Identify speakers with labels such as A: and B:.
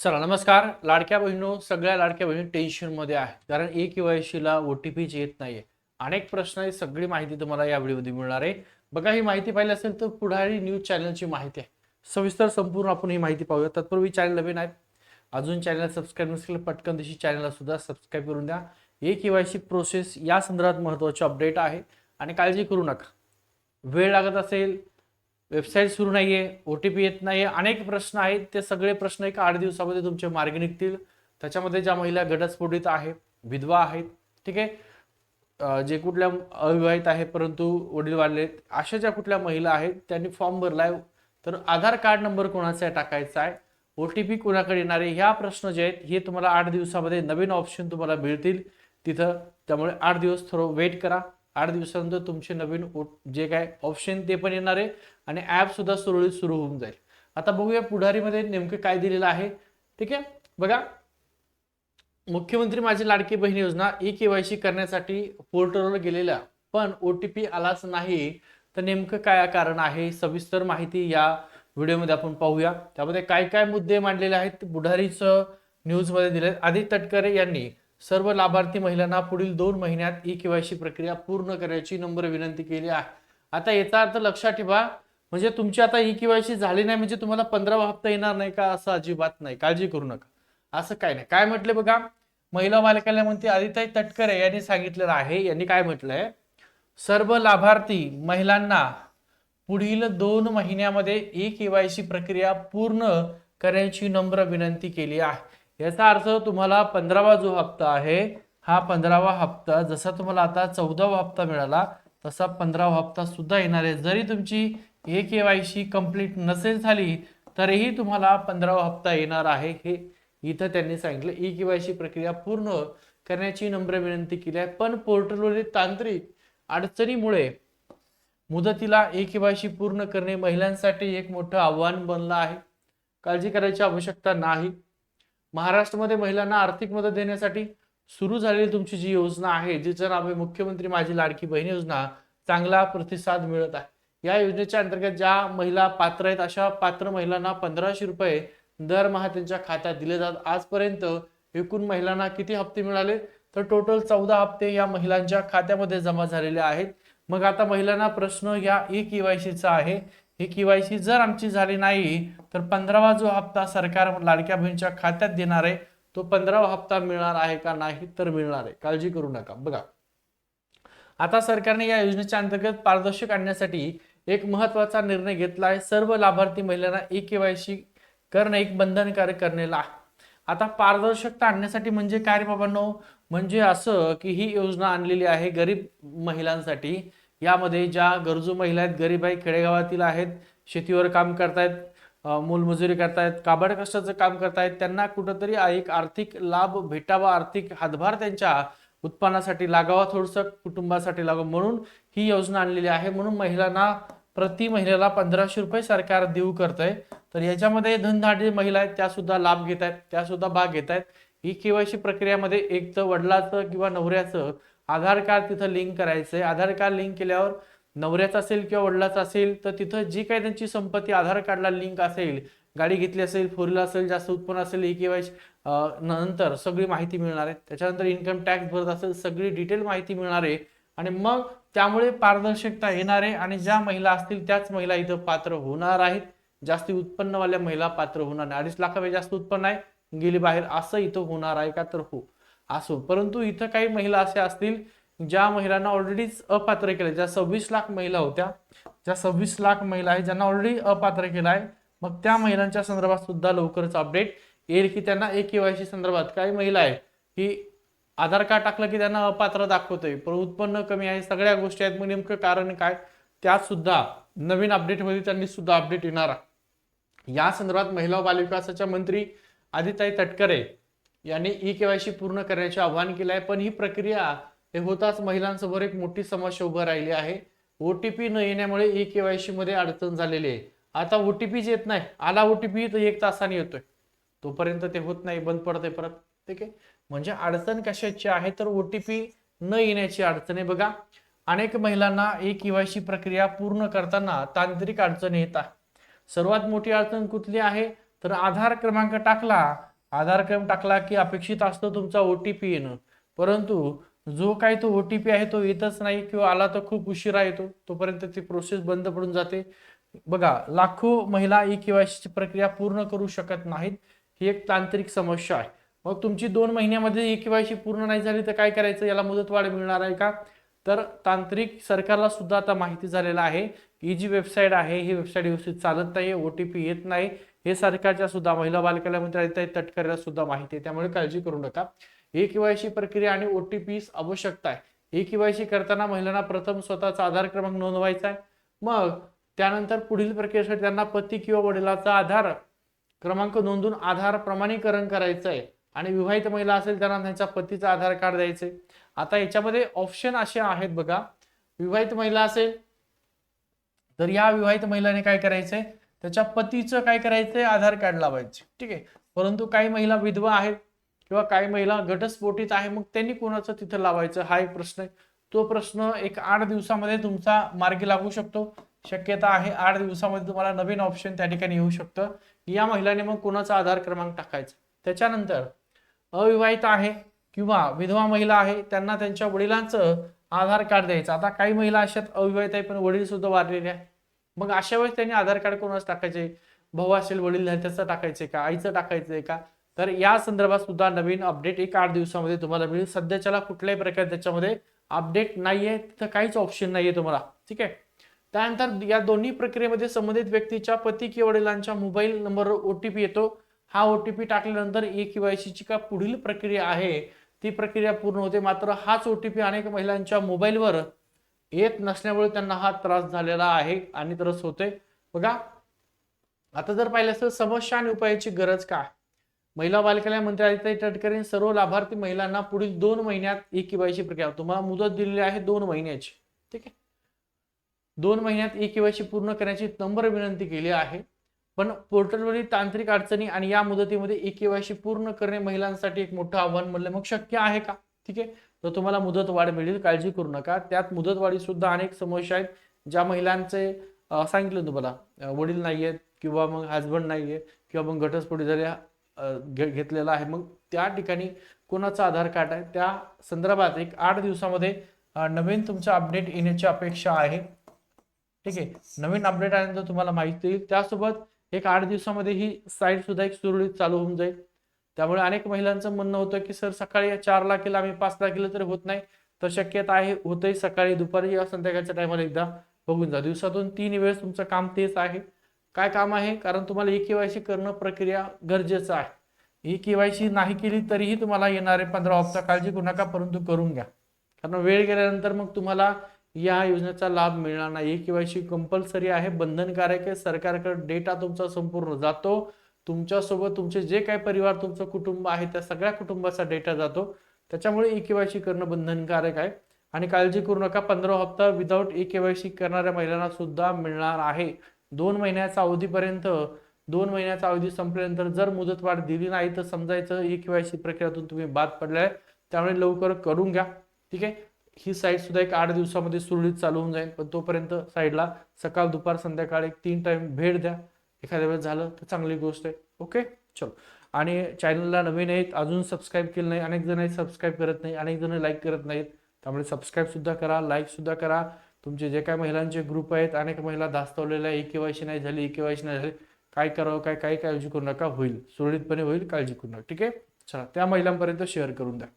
A: चला नमस्कार. लाडक्या बहिणो सगळ्या लाडक्या बहिणी टेन्शनमध्ये आहे. कारण ए केवायसीला ओ टी पीच येत नाहीये. अनेक प्रश्न आहे सगळी माहिती तुम्हाला या व्हिडिओमध्ये मिळणार आहे. बघा ही माहिती पाहिली असेल तर पुढारी न्यूज चॅनलची माहिती आहे. सविस्तर संपूर्ण आपण ही माहिती पाहूया तत्पूर्वी चॅनल नवीन आहे अजून चॅनल सबस्क्राईब नसेल पटकन दिशी चॅनलला सुद्धा सबस्क्राईब करून द्या. ए केवायसी प्रोसेस या संदर्भात महत्त्वाची अपडेट आहे. आणि काळजी करू नका. वेळ लागत असेल वेबसाईट सुरू नाही आहे ओ टी पी येत नाही आहे अनेक प्रश्न आहेत. ते सगळे प्रश्न एक आठ दिवसामध्ये तुमचे मार्ग निघतील. त्याच्यामध्ये ज्या महिला घटस्फोटित आहे विधवा आहेत ठीक आहे? जे कुठल्या अविवाहित आहे परंतु वडील वाढले अशा ज्या कुठल्या महिला आहेत त्यांनी फॉर्म भरलाय. तर आधार कार्ड नंबर कोणाचा आहे टाकायचा आहे? ओ टी पी कोणाकडे येणार आहे? ह्या प्रश्न जे आहेत हे तुम्हाला आठ दिवसामध्ये नवीन ऑप्शन तुम्हाला मिळतील. तिथं त्यामुळे आठ दिवस थोडं वेट करा. आठ दिवसानंतर तुमचे नवीन जे काय ऑप्शन ते पण येणार आहे आणि ॲप सुद्धा सुरळीत सुरू होऊन जाईल. आता बघूया पुढारीमध्ये नेमकं काय दिलेलं आहे. ठीक आहे? बघा. मुख्यमंत्री माझी लाडकी बहीण योजना ई केवायसी करण्यासाठी पोर्टलवर गेलेल्या पण ओ टी पी आलाच नाही. तर नेमकं काय कारण आहे? सविस्तर माहिती या व्हिडिओमध्ये आपण पाहूया. त्यामध्ये काय काय मुद्दे मांडलेले आहेत? बुढारीचं न्यूजमध्ये दिले आदित्य तटकरे यांनी सर्व लाभार्थी महिलांना पुढील दोन महिन्यात ई केवायसी प्रक्रिया पूर्ण करायची नम्र विनंती केली आहे. आता याचा अर्थ लक्षात ठेवा म्हणजे तुमची आता ई केवायसी झाली नाही म्हणजे तुम्हाला पंधरावा हप्ता येणार नाही का? असं अजिबात नाही काळजी करू नका. असं काय नाही. काय म्हटले बघा? महिला बालकल्याण म्हणते आदिताई तटकरे यांनी सांगितलेलं आहे यांनी काय म्हटलंय? सर्व लाभार्थी महिलांना पुढील दोन महिन्यामध्ये ई केवायसी प्रक्रिया पूर्ण करण्याची नम्र विनंती केली आहे. याचा अर्थ तुम्हाला पंधरावा जो हप्ता आहे हा पंधरावा हप्ता जसा तुम्हाला आता चौदावा हप्ता मिळाला तसा पंधरावा हप्ता सुद्धा येणार आहे. जरी तुमची e K Y C complete नसेल झाली तरीही तुम्हाला पंधरावा हप्ता येणार आहे. हे इथं त्यांनी सांगितलं. ई के वाय सी प्रक्रिया पूर्ण करण्याची नम्र विनंती केली आहे. पण पोर्टलवरील तांत्रिक अडचणीमुळे मुदतीला ए केवायसी पूर्ण करणे महिलांसाठी एक मोठं आव्हान बनलं आहे. काळजी करायची आवश्यकता नाही. महाराष्ट्रामध्ये महिलांना आर्थिक मदत देण्यासाठी सुरू झालेली तुमची जी योजना आहे जिचं नाव आहे मुख्यमंत्री माझी लाडकी बहीण योजना चांगला प्रतिसाद मिळत आहे या योजनेच्या अंतर्गत ज्या महिला पात्र आहेत अशा पात्र महिलांना पंधराशे रुपये दरमहा त्यांच्या खात्यात दिले जातात आजपर्यंत एकूण महिलांना किती हप्ते मिळाले? तर टोटल चौदा हप्ते या महिलांच्या खात्यामध्ये जमा झालेले आहेत. मग आता महिलांना प्रश्न या ई केवायसीचा आहे. ही केवायसी जर आमची झाली नाही तर पंधरावा जो हप्ता सरकार लाडक्या बहिणीच्या खात्यात देणार आहे तो पंधरावा हप्ता मिळणार आहे का नाही तर मिळणार आहे. काळजी करू नका. बघा. आता सरकारने या योजनेच्या अंतर्गत पारदर्शक आणण्यासाठी एक महत्त्वाचा निर्णय घेतला आहे. सर्व लाभार्थी महिलांना ई केवायसी करणं एक बंधनकारक करण्याला आहे. आता पारदर्शकता आणण्यासाठी म्हणजे काय रे बाबांनो? म्हणजे असं की ही योजना आणलेली आहे गरीब महिलांसाठी. यामध्ये ज्या गरजू महिला आहेत गरीब आहे खेडेगावातील आहेत शेतीवर काम करतायत मोलमजुरी करतायत काबड कष्टाचं काम करतायत त्यांना कुठंतरी एक आर्थिक लाभ भेटावा आर्थिक हातभार त्यांच्या उत्पन्नासाठी लागावा थोडंसं कुटुंबासाठी लागावं म्हणून ही योजना आणलेली आहे. म्हणून महिलांना प्रति महिलेला पंधराशे रुपये सरकार देऊ करतंय. तर याच्यामध्ये धनधाडी महिला आहेत त्या सुद्धा लाभ घेत आहेत त्या सुद्धा भाग घेत आहेत ही केवायसी प्रक्रियामध्ये एक तर वडिलाचं किंवा नवऱ्याचं आधार कार्ड तिथं लिंक करायचं आहे. आधार कार्ड लिंक केल्यावर नवऱ्याचा असेल किंवा वडिलाचा असेल तर तिथं जी काही त्यांची संपत्ती आधार कार्डला लिंक असेल गाडी घेतली असेल फोरला असेल जास्त उत्पन्न असेल ई केवायसी नंतर सगळी माहिती मिळणार आहे. त्याच्यानंतर इन्कम टॅक्स भरत असेल सगळी डिटेल माहिती मिळणार आहे. आणि मग त्यामुळे पारदर्शकता येणार आहे आणि ज्या महिला असतील त्याच महिला इथं पात्र होणार आहेत. जास्ती उत्पन्नवाल्या महिला पात्र होणार नाही. अडीच लाखापेक्षा जास्त उत्पन्न आहे. गेली बाहेर असं इथं होणार आहे का? तर हो. असो. परंतु इथं काही महिला अशा असतील ज्या महिलांना ऑलरेडीच अपात्र केलं ज्या सव्वीस लाख महिला होत्या ज्या सव्वीस लाख महिला आहेत ज्यांना ऑलरेडी अपात्र केलं आहे मग त्या महिलांच्या संदर्भात सुद्धा लवकरच अपडेट येईल की त्यांना एक केवायसी संदर्भात काही महिला आहे की आधार कार्ड टाकलं की त्यांना अपात्र दाखवतोय. पण उत्पन्न कमी आहे सगळ्या गोष्टी आहेत मग नेमकं कारण काय? त्यात सुद्धा नवीन अपडेटमध्ये त्यांनी सुद्धा अपडेट येणार आहे. या संदर्भात महिला बालविकासाच्या मंत्री आदिताई तटकरे यांनी ई केवायसी पूर्ण करण्याचे आवाहन केलं आहे. पण ही प्रक्रिया हे होताच महिलांसमोर एक मोठी समस्या उभं राहिली आहे. ओटीपी न येण्यामुळे ई केवायसी मध्ये अडचण झालेली आहे. आता ओटीपी येत नाही. आला ओटीपी तर एक तासाने येतोय. तोपर्यंत ते होत नाही. बंद पडते परत. ठीक आहे? म्हणजे अडचण कशाची आहे? तर ओटीपी न येण्याची अडचण आहे बघा. अनेक महिलांना ई केवायसी प्रक्रिया पूर्ण करताना तांत्रिक अडचण येत आहे. सर्वात मोठी अडचण कुठली आहे? तर आधार क्रमांक टाकला. आधार क्रम टाकला की अपेक्षित असतो तुमचा ओ टी पी येणं. परंतु जो काही तो ओ टी पी आहे तो येतच नाही किंवा आला तर खूप उशिरा येतो. तोपर्यंत ती प्रोसेस बंद पडून जाते. बघा लाखो महिला ई केवायसी प्रक्रिया पूर्ण करू शकत नाहीत ही एक तांत्रिक समस्या आहे. मग तुमची दोन महिन्यामध्ये ई केवायसी पूर्ण नाही झाली तर काय करायचं? याला मुदतवाढ मिळणार आहे का? तर तांत्रिक सरकारला सुद्धा आता माहिती झालेलं आहे ही जी वेबसाईट आहे ही वेबसाईट व्यवस्थित चालत नाही ओ टी पी येत नाही. हे सरकारच्या सुद्धा महिला बालकल्याण मंत्री तटकरेला सुद्धा माहिती आहे. त्यामुळे काळजी करू नका. ए केवायसी प्रक्रिया आणि ओ टी पी आवश्यकता आहे. ए केवायसी करताना महिलांना प्रथम स्वतःचा आधार क्रमांक नोंदवायचा आहे. मग त्यानंतर पुढील प्रक्रियेसाठी त्यांना पती किंवा वडिलाचा आधार क्रमांक नोंदून आधार प्रमाणीकरण करायचं आहे. आणि विवाहित महिला असेल त्यांना त्यांच्या पतीचा आधार कार्ड द्यायचे आता याच्यामध्ये ऑप्शन असे आहेत बघा. विवाहित महिला असेल तर या विवाहित महिलाने काय करायचंय? त्याच्या पतीचं काय करायचंय? आधार कार्ड लावायचे. ठीक आहे? परंतु काही महिला विधवा आहेत किंवा काही महिला घटस्फोटीत आहे मग त्यांनी कोणाचं तिथं लावायचं? हा एक प्रश्न आहे. तो प्रश्न एक आठ दिवसामध्ये तुमचा मार्गी लागू शकतो. शक्यता आहे आठ दिवसामध्ये तुम्हाला नवीन ऑप्शन त्या ठिकाणी येऊ शकतं. या महिलाने मग कोणाचा आधार क्रमांक टाकायचा? त्याच्यानंतर अविवाहित आहे किंवा विधवा महिला आहे त्यांना त्यांच्या वडिलांचं आधार कार्ड द्यायचं. आता काही महिला अशात अविवाहित आहे पण वडील सुद्धा वारलेले आहे मग अशा वेळेस त्यांनी आधार कार्ड कोणाचं टाकायचे? भाऊ असेल वडील आहे त्याचं टाकायचे का? आईचं टाकायचंय का? तर या संदर्भात सुद्धा नवीन अपडेट एक आठ दिवसामध्ये तुम्हाला मिळेल. सध्याच्याला कुठल्याही प्रकारे त्याच्यामध्ये अपडेट नाहीये तिथं काहीच ऑप्शन नाहीये तुम्हाला. ठीक आहे? त्यानंतर या दोन्ही प्रक्रियेमध्ये संबंधित व्यक्तीच्या पती किंवा वडिलांच्या मोबाईल नंबरवर ओटीपी येतो. हा ओटीपी टाकल्यानंतर ए केवायसीची का पुढील प्रक्रिया आहे ती प्रक्रिया पूर्ण होते. मात्र हाच ओटीपी अनेक महिलांच्या मोबाईलवर येत नसल्यामुळे त्यांना हा त्रास झालेला आहे आणि त्रास होतोय. बघा आता जर पाहिलं असेल समस्या आणि उपायाची गरज काय? महिला बालकल्याण मंत्री आदित्य तटकरे सर्व लाभार्थी महिलांना पुढील दोन महिन्यात ई केवायसी प्रक्रिया तुम्हाला मुदत दिलेली आहे दोन महिन्याची. ठीक आहे? दोन महिन्यात ई केवायसी पूर्ण करण्याची नंबर विनंती केली आहे. पण पोर्टलवरील तांत्रिक अडचणी आणि या मुदतीमध्ये ई केवायसी पूर्ण करणे महिलांसाठी एक मोठं आव्हान म्हणलं मग शक्य आहे का? ठीक आहे? तर तुम्हाला मुदतवाढ मिळेल. काळजी करू नका. त्यात मुदतवाढीसुद्धा अनेक समस्या आहेत ज्या महिलांचे सांगितलं तुम्हाला वडील नाही आहेत किंवा मग हजबंड नाही आहे किंवा मग घटस्फोटी झाल्या घे- घेतलेला आहे. मग त्या ठिकाणी कोणाचा आधार कार्ड आहे? त्या संदर्भात एक आठ दिवसामध्ये नवीन तुमचं अपडेट येण्याची अपेक्षा आहे. ठीक आहे? नवीन अपडेट आल्यानंतर तुम्हाला माहिती येईल. त्यासोबत एक आठ दिवसामध्ये ही साईट सुद्धा एक सुरळीत चालू होऊन जाईल. त्यामुळे अनेक महिलांचं म्हणणं होतं की सर सकाळी चारला केलं आम्ही पाचला केलं तरी होत नाही. तर शक्यता आहे होतही सकाळी दुपारी या संध्याकाळच्या टायमाला एकदा बघून जा. दिवसातून तीन वेळेस तुमचं काम तेच आहे. काय काम आहे? कारण तुम्हाला ई केवायसी करणं प्रक्रिया गरजेचं आहे. ई केवायसी नाही केली तरीही तुम्हाला येणारे पंधरा ऑफचा काळजी करू नका परंतु करून घ्या. कारण वेळ गेल्यानंतर मग तुम्हाला या योजनेचा लाभ मिळणार नाही. केवायसी कंपल्सरी आहे बंधनकारक आहे सरकारकडे डेटा तुमचा संपूर्ण जातो. तुमच्यासोबत तुमचे जे काही परिवार तुमचं कुटुंब आहे त्या सगळ्या कुटुंबाचा डेटा जातो. त्याच्यामुळे ई केवायसी करणं बंधनकारक आहे. आणि काळजी करू नका पंधरा हप्ता विदाऊट ई केवायसी करणाऱ्या महिलांना सुद्धा मिळणार आहे. दोन महिन्याचा अवधीपर्यंत दोन महिन्याचा अवधी संपल्यानंतर जर मुदतवाढ दिली नाही तर समजायचं ई केवायसी प्रक्रियातून तुम्ही बाद पडलाय. त्यामुळे लवकर करून घ्या. ठीक आहे? ही साईट सुद्धा एक आठ दिवसामध्ये सुरळीत चालू होऊन जाईल. पण तोपर्यंत साईडला सकाळ दुपार संध्याकाळ एक तीन टाइम भेट द्या. एखाद्या वेळेस झालं तर चांगली गोष्ट आहे. ओके चलो. आणि चॅनलला नवीन आहेत अजून सबस्क्राईब केलं नाही अनेक जण सबस्क्राईब करत नाही अनेक जण लाईक करत नाहीत. त्यामुळे सबस्क्राईबसुद्धा करा लाईक सुद्धा करा. तुमचे जे काही महिलांचे ग्रुप आहेत अनेक महिला धास्तवलेल्या ई केवायसी नाही झाली ई केवायसी नाही झाली. काय करावं काय काय काळजी करू नका होईल. सुरळीतपणे होईल काळजी करू नका. ठीक आहे? चला त्या महिलांपर्यंत शेअर करून द्या.